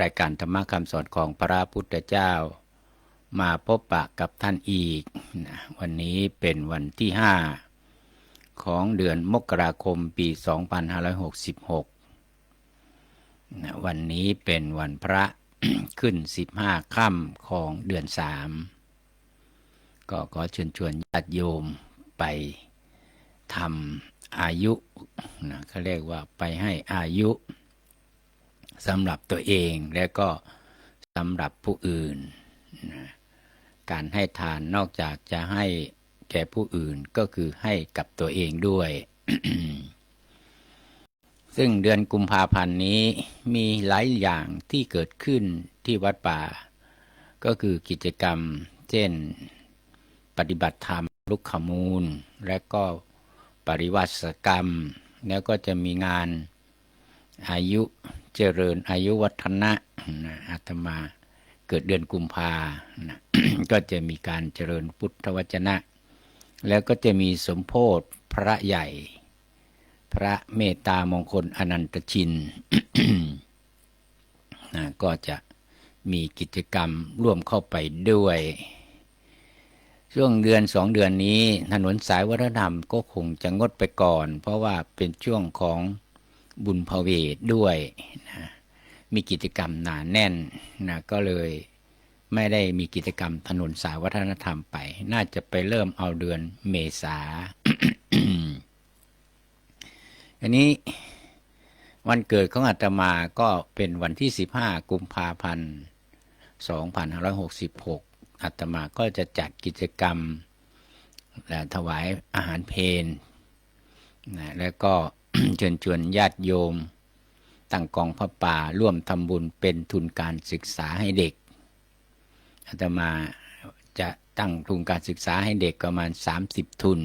รายการธรรมะคำสอนของพระพุทธเจ้า มาพบปะกับท่านอีกนะวันนี้เป็นวันที่ 5 ของเดือนมกราคมปี 2566นะวันนี้เป็นวันพระขึ้น 15ค่ำของเดือน 3 ก็ขอเชิญชวนญาติโยมไปทำอายุนะเขาเรียกว่าไปให้อายุ สำหรับตัวเองและก็สำหรับผู้อื่นนะการให้ทานนอกจากจะให้แก่ผู้อื่นก็คือให้กับตัวเองด้วย ซึ่งเดือนกุมภาพันธ์นี้มีหลายอย่างที่เกิดขึ้นที่วัดป่า ก็คือกิจกรรม เช่น ปฏิบัติธรรมลุกขมูล และก็ปริวัติกรรม แล้วก็จะมีงานอายุ เจริญอายุวัฒนะนะอาตมาเกิดเดือนกุมภานะก็จะมีการเจริญพุทธวจนะ แล้วก็จะมีสมโพธพระใหญ่ พระเมตตามงคลอนันตชินนะก็จะมีกิจกรรมร่วมเข้าไปด้วย ช่วงเดือนสองเดือนนี้ถนนสายวัฒนธรรมก็คงจะงดไปก่อน เพราะว่าเป็นช่วงของ บุญพเวทด้วยนะมีกิจกรรมหนาแน่นนะก็เลยไม่ได้มีกิจกรรมถนนสายวัฒนธรรมไป น่าจะไปเริ่มเอาเดือนเมษาอันนี้วันเกิดของอาตมาก็เป็นวันที่ 15 กุมภาพันธ์ 2566 อาตมาก็จะจัดกิจกรรมและถวายอาหารเพนนะแล้วก็ เชิญชวนญาติโยม ตั้งกองพระป่าร่วมทำบุญเป็นทุนการศึกษาให้เด็กอาตมาจะตั้งทุนการศึกษาให้เด็กประมาณ 30 ทุน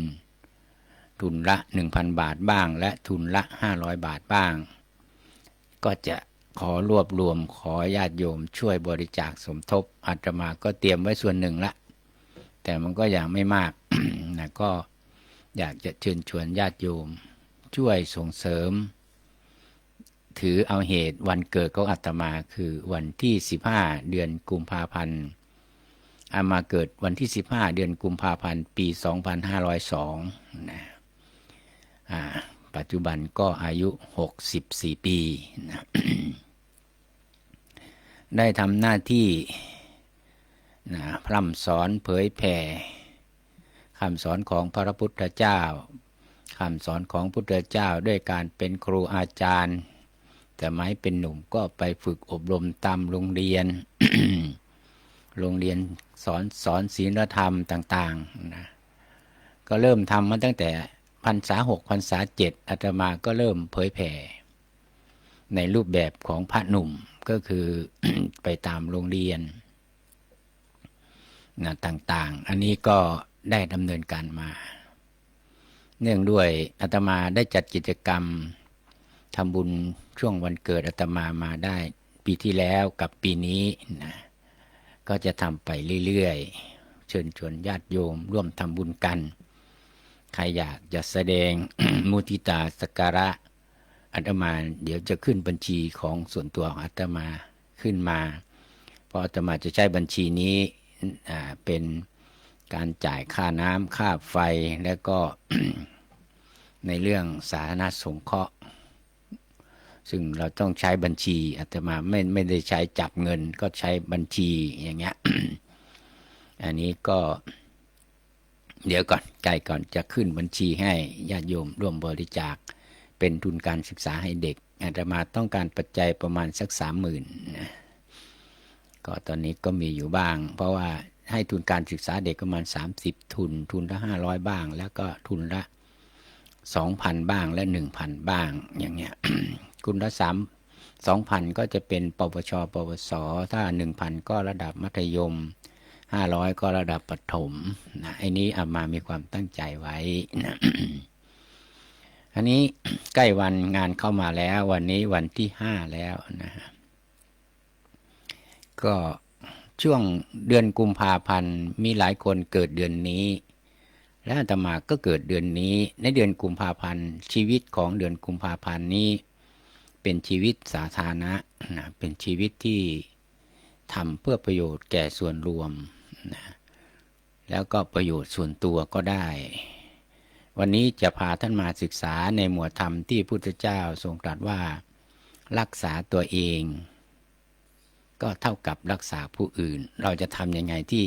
ทุนละ 1,000 บาทบ้าง และทุนละ 500 บาทบ้าง ก็จะขอรวบรวมขอญาติโยมช่วยบริจาคสมทบอาตมาก็เตรียมไว้ส่วนหนึ่งละ แต่มันก็ย่างไม่มากนะก็อยากจะเชิญชวนญาติโยม ช่วยส่งเสริม ถือเอาเหตุวันเกิดของอาตมาคือวันที่ 15 เดือนกุมภาพันธ์อามาเกิดวันที่ 15 เดือนกุมภาพันธ์ปี 2502นะอาปัจจุบันก็อายุ 64 ปีนะได้ทำหน้าที่นะพร่ำสอนเผยแผ่คำสอนของพระพุทธเจ้า คำสอนของพุทธเจ้าด้วยการเป็นครูอาจารย์ แต่ไม้เป็นหนุ่มก็ไปฝึกอบรมตามโรงเรียน โรงเรียนสอนสอนศีลธรรมต่างๆนะก็เริ่มทำมาตั้งแต่พรรษาหกพรรษาเจ็ดอาตมาก็เริ่มเผยแผ่ ในรูปแบบของพระหนุ่มก็คือไปตามโรงเรียนนะต่างๆ อันนี้ก็ได้ดำเนินการมา เนื่องด้วยอาตมาได้จัดกิจกรรมทำบุญช่วงวันเกิดอาตมามาได้ ปีที่แล้วกับปีนี้นะก็จะทำไปเรื่อยๆ เชิญชวนญาติโยมร่วมทำบุญกัน ใครอยากจะแสดงมุทิตาสการะอาตมาเดี๋ยวจะขึ้นบัญชีของส่วนตัวของอาตมาขึ้นมา เพราะอาตมาจะใช้บัญชีนี้เป็น การจ่ายค่าน้ำค่าไฟแล้วก็ในเรื่องสาธารณสงเคราะห์ ซึ่งเราต้องใช้บัญชีอาตมาไม่ไม่ได้ใช้จับเงินก็ใช้บัญชีอย่างเงี้ยอันนี้ก็ เดี๋ยวก่อนไกลก่อนจะขึ้นบัญชีให้ญาติโยมร่วมบริจาค เป็นทุนการศึกษาให้เด็กอาตมาต้องการปัจจัยประมาณสักสามหมื่นนะก็ตอนนี้ก็มีอยู่บ้าง เพราะว่า ให้ทุนการศึกษาเด็กประมาณ 30 ทุน ทุนละ 500 บ้าง แล้วก็ทุนละ 2,000 บ้างและ 1,000 บ้าง อย่างเงี้ยทุนละสามสองพันก็จะเป็นปวช ปวส ถ้า 1,000 ก็ระดับมัธยม 500 ก็ระดับประถมนะไอ้นี้อามามีความตั้งใจไว้นะอันนี้ใกล้วันงานเข้ามาแล้ว วันนี้วันที่ห้าแล้วนะฮะก็ ช่วงเดือนกุมภาพันธ์มีหลายคนเกิดเดือนนี้ และอาตมาก็เกิดเดือนนี้ ในเดือนกุมภาพันธ์ชีวิตของเดือนกุมภาพันธ์นี้ เป็นชีวิตสาธารณะนะเป็นชีวิตที่ทำเพื่อประโยชน์แก่ส่วนรวมนะแล้วก็ประโยชน์ส่วนตัวก็ได้ วันนี้จะพาท่านมาศึกษาในหมวดธรรมที่พุทธเจ้าทรงตรัสว่า รักษาตัวเอง ก็เท่ากับรักษาผู้อื่น เราจะทำยังไงที่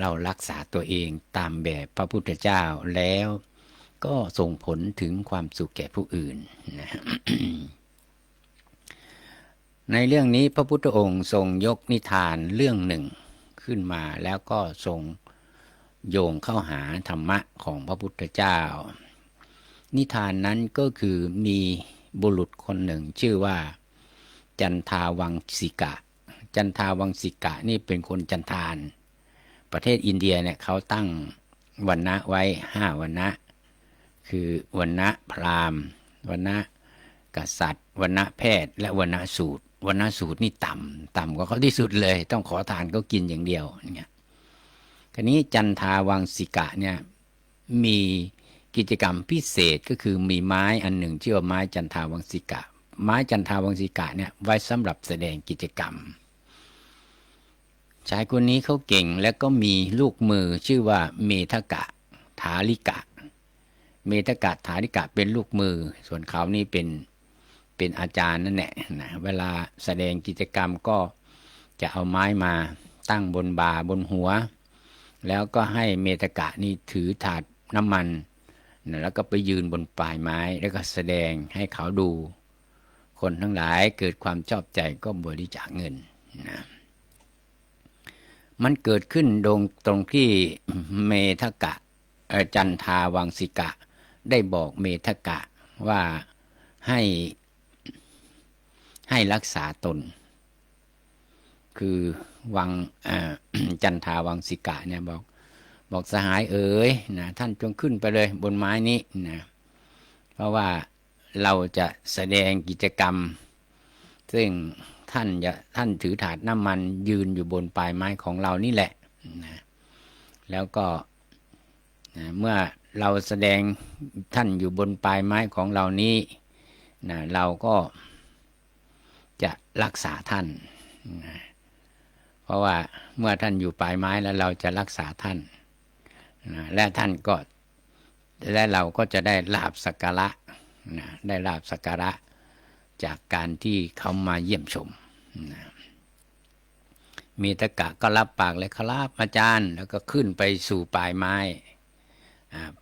เรารักษาตัวเองตามแบบพระพุทธเจ้าแล้ว ก็ส่งผลถึงความสุขแก่ผู้อื่นนะในเรื่องนี้พระพุทธองค์ทรงยกนิทานเรื่องหนึ่งขึ้นมาแล้วก็ทรงโยงเข้าหาธรรมะของพระพุทธเจ้า นิทานนั้นก็คือมีบุรุษคนหนึ่งชื่อว่า จันทาวังสิกะ จันทาวังสิกะนี่เป็นคนจันทาน ประเทศอินเดียเนี่ยเขาตั้งวันนะไว้ห้าวันนะคือวันนะพราหมณ์วันนะกษัตริย์วันนะแพทย์ และวันนะสูตรวันนะสูตรนี่ต่ำต่ำกว่าเขาที่สุดเลย ต้องขอทานก็กินอย่างเดียวเนี่ยคราวนี้จันทาวังสิกะเนี่ยมีกิจกรรมพิเศษก็คือมีไม้อันหนึ่งชื่อว่าไม้จันทาวังสิกะ ไม้จันทาวังสิกะเนี่ยไว้สำหรับแสดงกิจกรรม ชายคนนี้เขาเก่งและก็มีลูกมือชื่อว่าเมทกะถาลิกะ เมทกะถาลิกะเป็นลูกมือ ส่วนเขานี่เป็นเป็นอาจารย์นั่นแหละนะเวลาแสดงกิจกรรมก็จะเอาไม้มาตั้งบนบาบนหัว แล้วก็ให้เมตกะนี่ถือถาดน้ำมันนะแล้วก็ไปยืนบนปลายไม้แล้วก็แสดงให้เขาดู คนทั้งหลายเกิดความชอบใจก็บริจาคเงินนะ มันเกิดขึ้นตรงตรงที่เมทกะจันทาวังสิกะ ได้บอกเมทกะว่าให้ให้รักษาตน คือวังจันทาวังสิกะเนี่ยบอกบอกสหายเอ๋ยนะท่านจงขึ้นไปเลยบนไม้นี้นะเพราะว่าเราจะแสดงกิจกรรม ซึ่ง ท่านจะท่านถือถาดน้ำมันยืนอยู่บนปลายไม้ของเรานี่แหละนะแล้วก็นะเมื่อเราแสดงท่านอยู่บนปลายไม้ของเรานี้นะเราก็จะรักษาท่านนะเพราะว่าเมื่อท่านอยู่ปลายไม้แล้วเราจะรักษาท่านนะและท่านก็และเราก็จะได้ลาบสักการะนะได้ลาบสักการะจากการที่เขามาเยี่ยมชม มีตะกะก็รับปากเลยครับอาจารย์ แล้วก็ขึ้นไปสู่ปลายไม้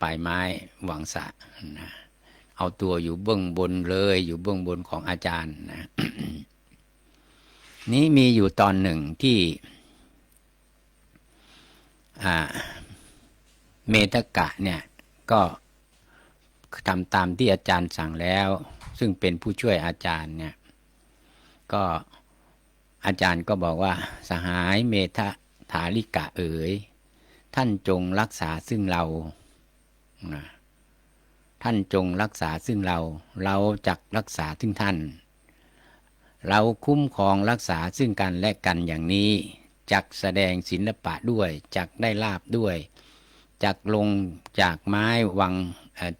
ปลายไม้หวังสะนะเอาตัวอยู่เบื้องบนเลย อยู่เบื้องบนของอาจารย์นะนี้มีอยู่ตอนหนึ่งที่เมตกะเนี่ยก็ทำตามที่อาจารย์สั่งแล้ว ซึ่งเป็นผู้ช่วยอาจารย์เนี่ยก็ อาจารย์ก็บอกว่า สหายเมทะถาลิกะเอ๋ย ท่านจงรักษาซึ่งเรา ท่านจงรักษาซึ่งเรา เราจักรักษาซึ่งท่าน เราคุ้มครองรักษาซึ่งกันและกันอย่างนี้จักแสดงศิลปะด้วยจักได้ลาบด้วยจักลงจากไม้วัง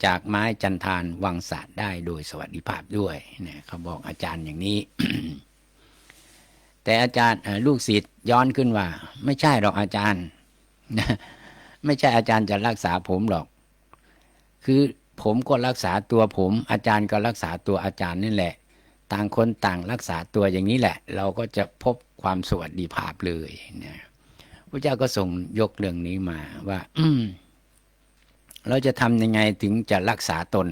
จากไม้จันทานวังศาสตร์ได้โดยสวัสดิภาพด้วยเนี่ยเขาบอกอาจารย์อย่างนี้ แต่อาจารย์ลูกศิษย์ย้อนขึ้นว่า ไม่ใช่หรอกอาจารย์ไม่ใช่อาจารย์จะรักษาผมหรอก คือผมก็รักษาตัวผม อาจารย์ก็รักษาตัวอาจารย์นี่แหละ ต่างคนต่างรักษาตัวอย่างนี้แหละ เราก็จะพบความสวัสดิภาพเลยนะพระเจ้าก็ส่งยกเรื่องนี้มาว่าเราจะทำยังไงถึงจะรักษาตน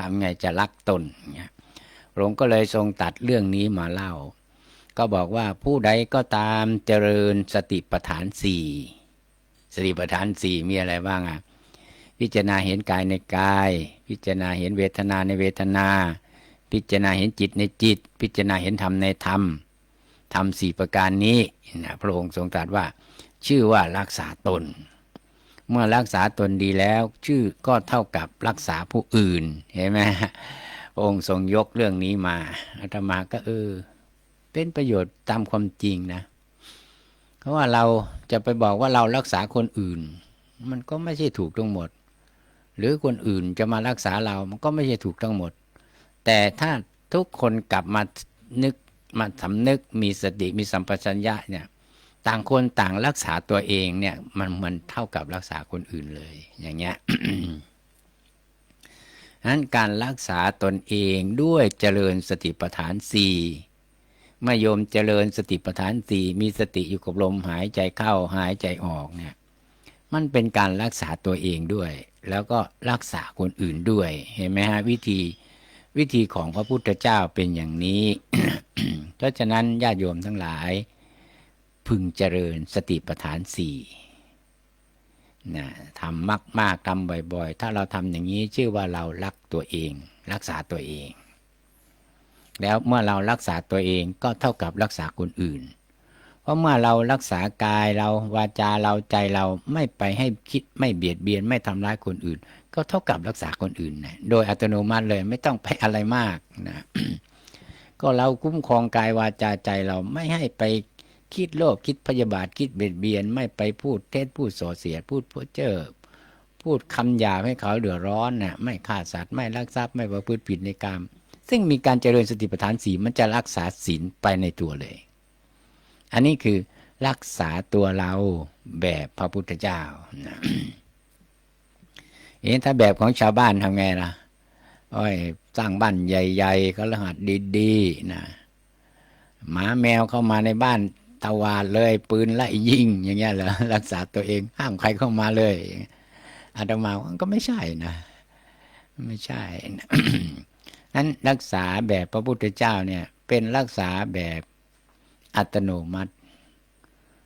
ทำไงจะรักตนเงี้ยพระองค์ก็เลยทรงตัดเรื่องนี้มาเล่า ก็บอกว่าผู้ใดก็ตามเจริญสติปัฏฐานสี่สติปัฏฐานสี่มีอะไรบ้างอะพิจารณาเห็นกายในกาย พิจารณาเห็นเวทนาในเวทนา พิจารณาเห็นจิตในจิต พิจารณาเห็นธรรมในธรรมทำสี่ประการนี้นะพระองค์ทรงตรัสว่า ชื่อว่ารักษาตน เมื่อรักษาตนดีแล้ว ชื่อก็เท่ากับรักษาผู้อื่นเห็นไหมพระองค์ทรงยกเรื่องนี้มาอาตมาก็เออ เป็นประโยชน์ตามความจริงนะ เพราะว่าเราจะไปบอกว่าเรารักษาคนอื่น มันก็ไม่ใช่ถูกทั้งหมด หรือคนอื่นจะมารักษาเรา มันก็ไม่ใช่ถูกทั้งหมด แต่ถ้าทุกคนกลับมานึกมาสำนึกมีสติมีสัมปชัญญะเนี่ย ต่างคนต่างรักษาตัวเองเนี่ย มันเหมันเท่ากับรักษาคนอื่นเลย อย่างเงี้ยนั้นการรักษาตนเองด้วยเจริญสติปัฏฐานสี่ มื่อโยมเจริญสติปัฏฐานสี่มีสติอยู่กับลมหายใจเข้าหายใจออกเนี่ยมันเป็นการรักษาตัวเองด้วย แล้วก็รักษาคนอื่นด้วย เห็นไหมฮะวิธีวิธีของพระพุทธเจ้าเป็นอย่างนี้ เพราะฉะนั้นญาติโยมทั้งหลาย พึงเจริญสติปัฏฐานสี่นะทำมากมากๆทำบ่อย ๆ ถ้าเราทำอย่างนี้ชื่อว่าเรารักตัวเอง รักษาตัวเอง แล้วเมื่อเรารักษาตัวเองก็เท่ากับรักษาคนอื่น เพราะเมื่อเรารักษากายเราวาจาเราใจเราไม่ไปให้คิดไม่เบียดเบียนไม่ทำร้ายคนอื่น ก็เท่ากับรักษาคนอื่นนะโดยอัตโนมัติเลยไม่ต้องไปอะไรมากนะก็เราคุ้มครองกายวาจาใจเราไม่ให้ไปคิดโลภคิดพยาบาทคิดเบียดเบียน ไม่ไปพูดเท็จพูดส่อเสียดพูดเพ้อเจ้อพูดคำหยาบให้เขาเดือดร้อนน่ะไม่ฆ่าสัตว์ไม่ลักทรัพย์ไม่ประพฤติผิดในกรรม ซึ่งมีการเจริญสติปัฏฐานสีมันจะรักษาศีลไปในตัวเลย อันนี้คือรักษาตัวเราแบบพระพุทธเจ้าเอ๊ะถ้าแบบของชาวบ้านทำไงล่ะโอ้ยสร้างบ้านใหญ่ๆก็รหัสดีๆนะหมาแมวเข้ามาในบ้านตวาดเลยปืนไล่ยิง อย่างเงี้ยเหรอรักษาตัวเองห้ามใครเข้ามาเลยอาตมาว่าก็ไม่ใช่นะ ไม่ใช่นะ นั้นรักษาแบบพระพุทธเจ้าเนี่ยเป็นรักษาแบบอัตโนมัติ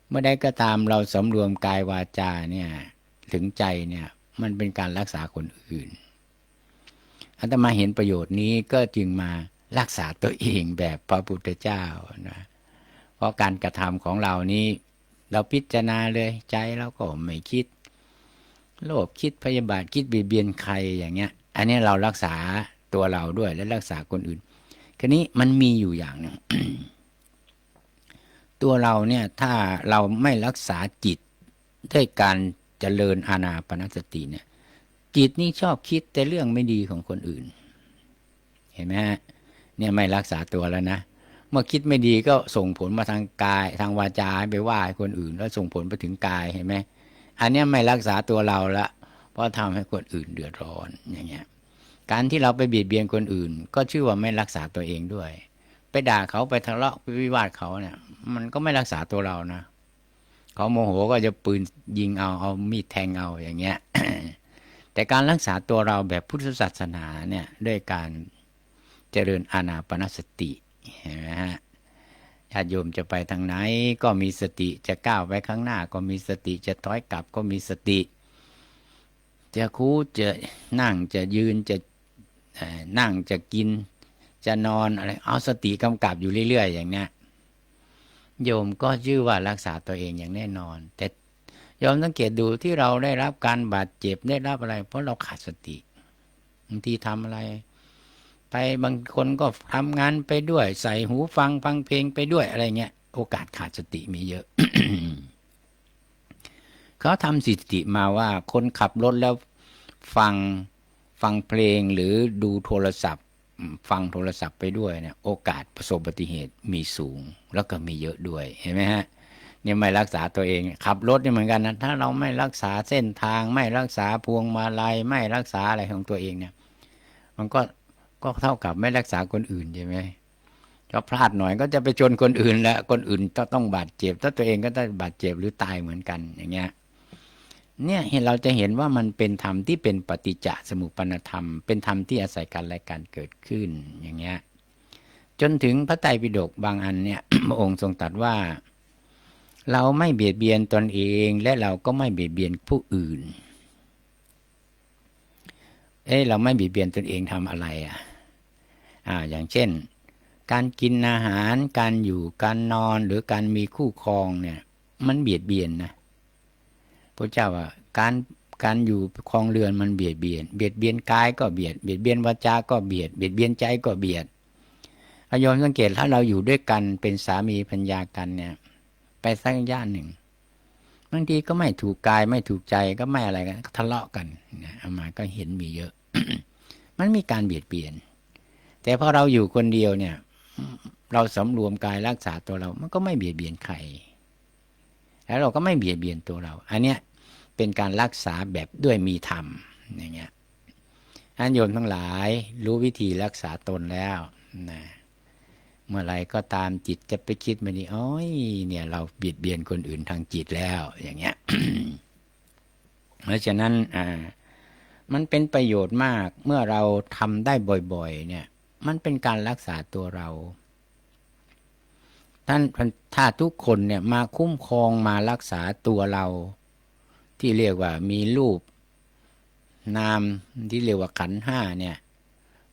เมื่อใดก็ตามเราสำรวมกายวาจาเนี่ยถึงใจเนี่ยมันเป็นการรักษาคนอื่นอาตมาเห็นประโยชน์นี้ก็จึงมารักษาตัวเองแบบพระพุทธเจ้านะเพราะการกระทำของเรานี้เราพิจารณาเลยใจเราก็ไม่คิด โลภคิดพยาบาทคิดเบียดเบียนใครอย่างเงี้ย อันนี้เรารักษา ตัวเราด้วย และรักษาคนอื่นทีนี้มันมีอยู่อย่างหนึ่งตัวเราเนี่ยถ้าเราไม่รักษาจิตด้วยการเจริญอานาปนสติเนี่ย จิตนี่ชอบคิดแต่เรื่องไม่ดีของคนอื่น เห็นไหมฮะเนี่ยไม่รักษาตัวแล้วนะเมื่อคิดไม่ดีก็ส่งผลมาทางกาย ทางวาจาไปว่าคนอื่น แล้วส่งผลไปถึงกายเห็นไหมอันนี้ไม่รักษาตัวเราละเพราะทำให้คนอื่นเดือดร้อนอย่างเงี้ย การที่เราไปเบียดเบียนคนอื่น ก็ชื่อว่าไม่รักษาตัวเองด้วย ไปด่าเขาไปทะเลาะไปวิวาทเขาเนี่ย มันก็ไม่รักษาตัวเรานะเขาโมโหก็จะปืนยิงเอาเอามีดแทงเอาอย่างเงี้ย แต่การรักษาตัวเราแบบพุทธศาสนาเนี่ยด้วยการเจริญอานาปนสติเห็นไหมฮะญาติโยมจะไปทางไหนก็มีสติจะก้าวไปข้างหน้า ก็มีสติจะถอยกลับก็มีสติ จะคูจะนั่งจะยืนจะ นั่งจะกินจะนอนอะไรเอาสติกำกับอยู่เรื่อย ๆ อย่างเนี้ยโยมก็ชื่อว่ารักษาตัวเองอย่างแน่นอน แต่โยมสังเกตดูที่เราได้รับการบาดเจ็บได้รับอะไร เพราะเราขาดสติบางทีทำอะไร ไปบางคนก็ทำงานไปด้วย ใส่หูฟังฟังเพลงไปด้วยอะไรเงี้ยโอกาสขาดสติมีเยอะเขาทำสถิติมาว่าคนขับรถแล้วฟัง ฟังเพลงหรือดูโทรศัพท์ ฟังโทรศัพท์ไปด้วยเนี่ยโอกาสประสบอุบัติเหตุมีสูงแล้วก็มีเยอะด้วยเห็นไหมฮะเนี่ยไม่รักษาตัวเองขับรถเนี่ยเหมือนกันนะถ้าเราไม่รักษาเส้นทาง ไม่รักษาพวงมาลัยไม่รักษาอะไรของตัวเองเนี่ย มันก็ก็เท่ากับไม่รักษาคนอื่นใช่ไหมก็พลาดหน่อยก็จะไปชนคนอื่นแล้วคนอื่นก็ต้องบาดเจ็บ ถ้าตัวเองก็ต้องบาดเจ็บหรือตายเหมือนกันอย่างเงี้ย เนี่ยเราจะเห็นว่ามันเป็นธรรมที่เป็นปฏิจจสมุปปนธรรม เป็นธรรมที่อาศัยกันและการเกิดขึ้นอย่างเงี้ยจนถึงพระไตรปิฎกบางอันเนี่ยพระองค์ทรงตรัสว่า เราไม่เบียดเบียนตนเองและเราก็ไม่เบียดเบียนผู้อื่น เอ้เราไม่เบียดเบียนตนเองทำอะไรอะอ่าอย่างเช่น การกินอาหารการอยู่การนอนหรือการมีคู่ครองเนี่ย มันเบียดเบียนนะ พระเจ้าว่าการการอยู่ครองเรือนมันเบียดเบียน เบียดเบียนกายก็เบียด เบียดเบียนวาจาก็เบียด เบียดเบียนใจก็เบียดพยอมสังเกตถ้าเราอยู่ด้วยกันเป็นสามีพัญญากันเนี่ย ไปสักย่านหนึ่งบางทีก็ไม่ถูกกายไม่ถูกใจก็ไม่อะไรกันทะเลาะกันนะเอามาก็เห็นมีเยอะ มันมีการเบียดเบียน แต่พอเราอยู่คนเดียวเนี่ย เราสำรวมกายรักษาตัวเรา มันก็ไม่เบียดเบียนใครแล้วเราก็ไม่เบียดเบียนตัวเรา อันเนี้ย เป็นการรักษาแบบด้วยมีธรรมอย่างเงี้ยอันโยมทั้งหลายรู้วิธีรักษาตนแล้วนะเมื่อไรก็ตามจิตจะไปคิดมานี่อ้อยเนี่ยเราเบียดเบียนคนอื่นทางจิตแล้ว อย่างเงี้ย เพราะฉะนั้นอ่ามันเป็นประโยชน์มากเมื่อเราทำได้บ่อย ๆ เนี่ย มันเป็นการรักษาตัวเรา ท่านถ้าทุกคนเนี่ยมาคุ้มครองมารักษาตัวเรา ที่เรียกว่ามีรูป นามที่เรียกว่าขันห้าเนี่ย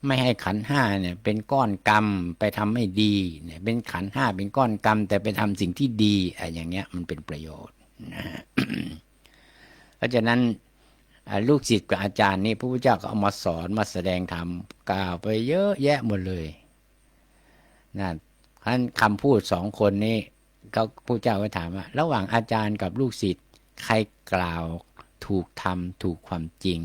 ไม่ให้ขันห้าเนี่ย เป็นก้อนกรรมไปทำให้ดีเนี่ย เป็นขันห้าเป็นก้อนกรรม แต่ไปทำสิ่งที่ดีอะไรอย่างเงี้ยมันเป็นประโยชน์นะฮะเพราะฉะนั้นลูกศิษย์กับอาจารย์นี่พระพุทธเจ้าก็เอามาสอนมาแสดงธรรมกล่าวไปเยอะแยะหมดเลยนั่นท่านคำพูดสองคนนี้ก็พระเจ้าก็ถามว่า ระหว่างอาจารย์กับลูกศิษย์ ใครกล่าวถูกทำถูกความจริง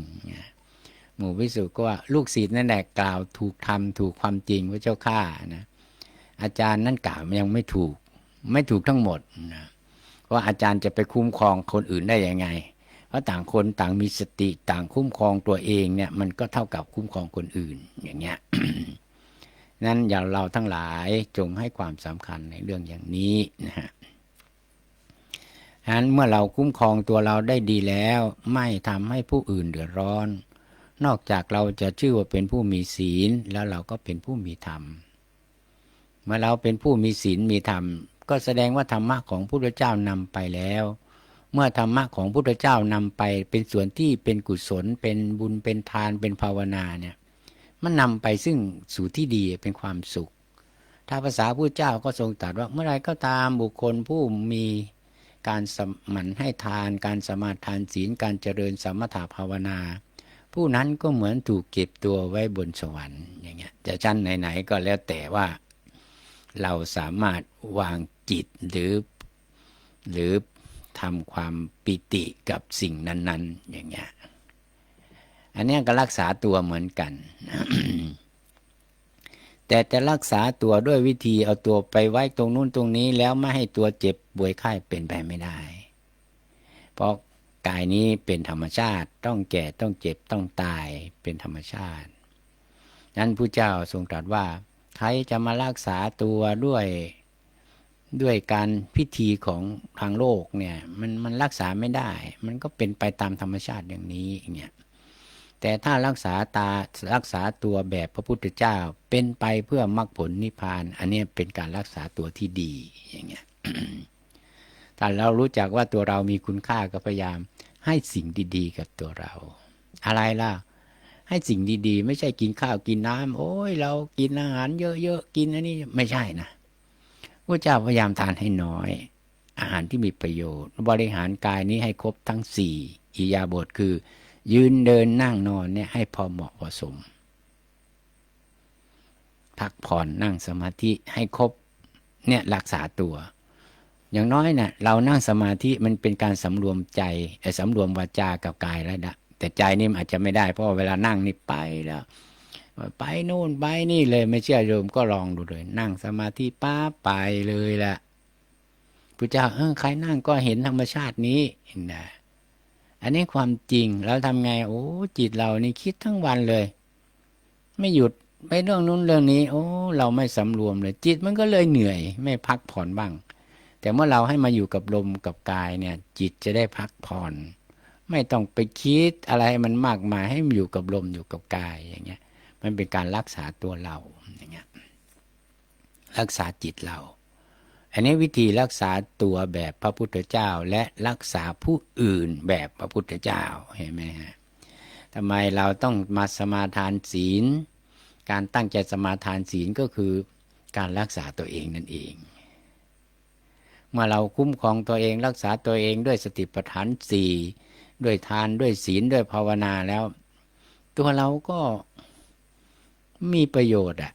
หมู่วิสุทธ์ก็ว่าลูกศิษย์นั่นแหละกล่าวถูกทำถูกความจริงพระเจ้าข้านะอาจารย์นั่นกล่าวยังไม่ถูก ไม่ถูกทั้งหมดนะว่าอาจารย์จะไปคุ้มครองคนอื่นได้ยังไง เพราะต่างคนต่างมีสติต่างคุ้มครองตัวเองเนี่ยมันก็เท่ากับคุ้มครองคนอื่นอย่างเงี้ยนั้นอย่าเราทั้งหลายจงให้ความสำคัญในเรื่องอย่างนี้นะฮะ ฉะนั้นเมื่อเราคุ้มครองตัวเราได้ดีแล้ว ไม่ทำให้ผู้อื่นเดือดร้อน นอกจากเราจะชื่อว่าเป็นผู้มีศีล แล้วเราก็เป็นผู้มีธรรม เมื่อเราเป็นผู้มีศีลมีธรรม ก็แสดงว่าธรรมะของพระพุทธเจ้านำไปแล้ว เมื่อธรรมะของพระพุทธเจ้านำไป เป็นส่วนที่เป็นกุศล เป็นบุญเป็นทานเป็นภาวนาเนี่ยมันนำไปซึ่งสู่ที่ดีเป็นความสุข ถ้าภาษาพุทธเจ้าก็ทรงตรัสว่าเมื่อไรก็ตามบุคคลผู้มี การสมันให้ทาน การสมาทานศีล การเจริญสมถภาวนา ผู้นั้นก็เหมือนถูกเก็บตัวไว้บนสวรรค์อย่างเงี้ยจะชั้นไหนๆก็แล้วแต่ว่า เราสามารถวางจิตหรือ หรือทำความปิติกับสิ่งนั้น ๆ อย่างเงี้ยอันนี้ก็รักษาตัวเหมือนกัน แต่จะรักษาตัวด้วยวิธีเอาตัวไปไว้ตรงนู้นตรงนี้แล้วไม่ให้ตัวเจ็บป่วยไข้เป็นไปไม่ได้ เพราะกายนี้เป็นธรรมชาติ ต้องแก่ต้องเจ็บต้องตายเป็นธรรมชาติ นั้นผู้เจ้าทรงตรัสว่าใครจะมารักษาตัวด้วยด้วยการพิธีของทางโลกเนี่ยมันมันรักษาไม่ได้ มันก็เป็นไปตามธรรมชาติอย่างนี้เนี่ย แต่ถ้ารักษาตารักษาตัวแบบพระพุทธเจ้า เป็นไปเพื่อมรรคผลนิพพาน อันนี้เป็นการรักษาตัวที่ดีอย่างเงี้ยถ้าเรารู้จักว่าตัวเรามีคุณค่าก็พยายาม ให้สิ่งดี ๆ กับตัวเรา อะไรล่ะ ให้สิ่งดี ๆ ไม่ใช่กินข้าวกินน้ำโอ้ย เรากินอาหารเยอะๆกินอันนี้ไม่ใช่นะพระเจ้าพยายามทานให้น้อย อาหารที่มีประโยชน์ บริหารกายนี้ให้ครบทั้งสี่อิยาบทคือ ยืนเดินนั่งนอนเนี่ยให้พอเหมาะพอสม พักผ่อนนั่งสมาธิให้ครบเนี่ยรักษาตัว อย่างน้อยเนะ่ยเรานั่งสมาธิมันเป็นการสำรวมใจสำรวมวาจากับกายแล้วนะแต่ใจนี่อาจจะไม่ได้เพราะเวลานั่งนี่ไปแล้วไปโน่นไปนี่เลยไม่เชื่อโยมก็ลองดูเลย นั่งสมาธิป้าไปเลยละพระเจ้าเออใครนั่งก็เห็นธรรมชาตินี้นะ อันนี้ความจริงแล้วทำไง โอ้ จิตเรานี่คิดทั้งวันเลย ไม่หยุดไม่เรื่องนู้นเรื่องนี้ โอ้ เราไม่สำรวมเลย จิตมันก็เลยเหนื่อย ไม่พักผ่อนบ้าง แต่เมื่อเราให้มาอยู่กับลมกับกายเนี่ย จิตจะได้พักผ่อน ไม่ต้องไปคิดอะไรมันมากมายให้มันอยู่กับลมอยู่กับกายอย่างเงี้ย มันเป็นการรักษาตัวเราอย่างเงี้ยรักษาจิตเรา อันนี้วิธีรักษาตัวแบบพระพุทธเจ้าและรักษาผู้อื่นแบบพระพุทธเจ้าเห็นไหมฮะทำไมเราต้องมาสมาทานศีล การตั้งใจสมาทานศีลก็คือการรักษาตัวเองนั่นเอง เมื่อเราคุ้มครองตัวเองรักษาตัวเองด้วยสติปัฏฐานสี่ด้วยทานด้วยศีลด้วยภาวนาแล้ว ตัวเราก็มีประโยชน์อะ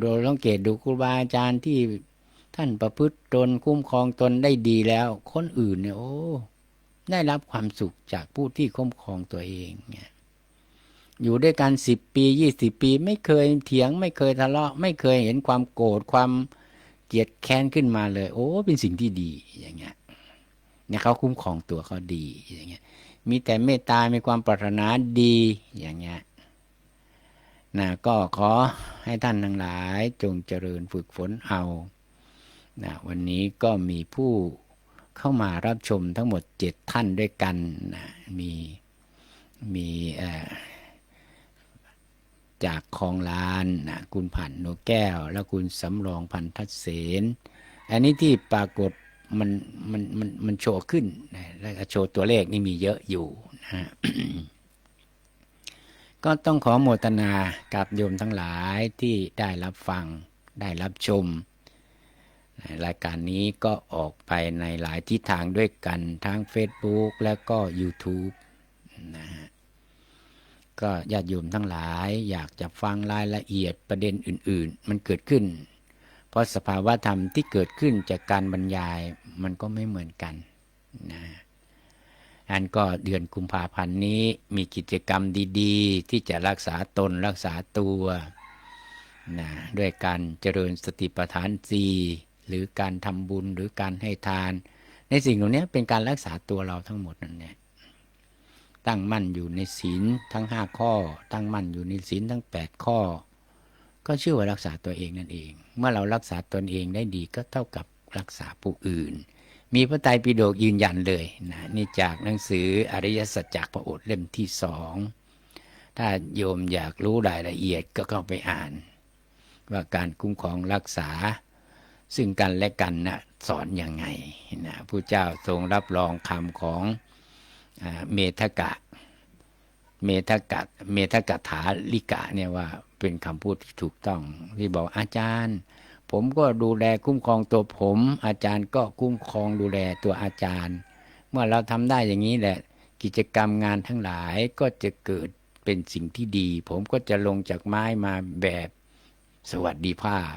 โดยสังเกตดูครูบาอาจารย์ที่ท่านประพฤติตนคุ้มครองตนได้ดีแล้ว คนอื่นเนี่ยโอ้ได้รับความสุขจากผู้ที่คุ้มครองตัวเองเนี่ยอยู่ด้วยกันสิบปียี่สิบปี ไม่เคยเถียง ไม่เคยทะเลาะ ไม่เคยเห็นความโกรธความเกลียดแค้นขึ้นมาเลย โอ้ เป็นสิ่งที่ดีอย่างเงี้ยเนี่ยเขาคุ้มครองตัวเขาดีอย่างเงี้ยมีแต่เมตตา มีความปรารถนาดีอย่างเงี้ยนะก็ขอ ให้ท่านทั้งหลายจงเจริญฝึกฝนเอานะวันนี้ก็มีผู้เข้ามารับชมทั้งหมดเจ็ดท่านด้วยกันนะมีมีจากคลองลานนะคุณผันโนแก้ว และคุณสำรองพันทัศเสนอันนี้ที่ปรากฏมันมันมันมันโชว์ขึ้นนะแล้วโชว์ตัวเลขนี่มีเยอะอยู่นะฮะ ก็ต้องขอโมทนากับโยมทั้งหลายที่ได้รับฟังได้รับชม รายการนี้ก็ออกไปในหลายทิศทางด้วยกันทั้ง Facebook และก็ YouTube นะฮะก็ญาติโยมทั้งหลายอยากจะฟังรายละเอียดประเด็นอื่น ๆ มันเกิดขึ้น เพราะสภาวะธรรมที่เกิดขึ้นจากการบรรยายมันก็ไม่เหมือนกันนะ อันก็เดือนกุมภาพันธ์นี้มีกิจกรรมดีๆ ที่จะรักษาตนรักษาตัวนะด้วยการเจริญสติปัฏฐานสีหรือการทำบุญหรือการให้ทาน ในสิ่งเหล่านี้เป็นการรักษาตัวเราทั้งหมดนั่นแหละตั้งมั่นอยู่ในศีลทั้งห้าข้อ ตั้งมั่นอยู่ในศีลทั้งแปดข้อ ก็ชื่อว่ารักษาตัวเองนั่นเอง เมื่อเรารักษาตนเองได้ดีก็เท่ากับรักษาผู้อื่น มีพระไตรปิฎกยืนยันเลยนะนี่จากหนังสืออริยสัจจากพระโอษฐ์เล่มที่สองถ้าโยมอยากรู้รายละเอียดก็เข้าไปอ่าน ว่าการคุ้มครองรักษา ซึ่งกันและกันนะสอนอยังไงนะผู้เจ้าทรงรับรองคำของอเมธกะ เมธกะเมธกะถาลิกะเนี่ยว่าเป็นคำพูดที่ถูกต้องที่บอกอาจารย์ ผมก็ดูแลคุ้มครองตัวผม อาจารย์ก็คุ้มครองดูแลตัวอาจารย์ เมื่อเราทำได้อย่างนี้แหละ กิจกรรมงานทั้งหลายก็จะเกิดเป็นสิ่งที่ดี ผมก็จะลงจากไม้มาแบบสวัสดิภาพ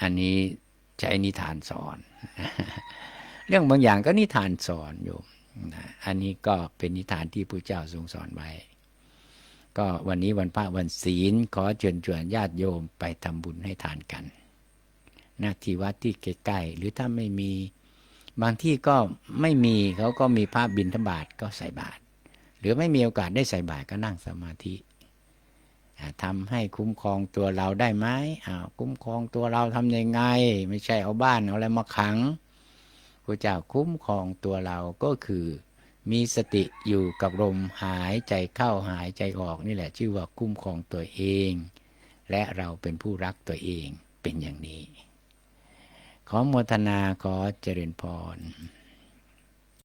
อันนี้ใช้นิทานสอน เรื่องบางอย่างก็นิทานสอนโยมนะอันนี้ก็เป็นนิทานที่พระเจ้าทรงสอนไว้ ก็วันนี้วันพระวันศีล ขอเชิญชวนญาติโยมไปทำบุญให้ทานกันหน้าที่วัดที่ใกล้ๆหรือถ้าไม่มี บางที่ก็ไม่มีเขาก็มีภาพบินทบาทก็ใส่บาตรหรือไม่มีโอกาสได้ใส่บาตรก็นั่งสมาธิทำให้คุ้มครองตัวเราได้ไหมอ้าวคุ้มครองตัวเราทำยังไง ไม่ใช่เอาบ้านเอาอะไรมาขังพระเจ้าคุ้มครองตัวเราก็คือ มีสติอยู่กับลมหายใจเข้าหายใจออกนี่แหละชื่อว่าคุ้มครองตัวเอง และเราเป็นผู้รักตัวเองเป็นอย่างนี้ ขอโมทนาขอเจริญพร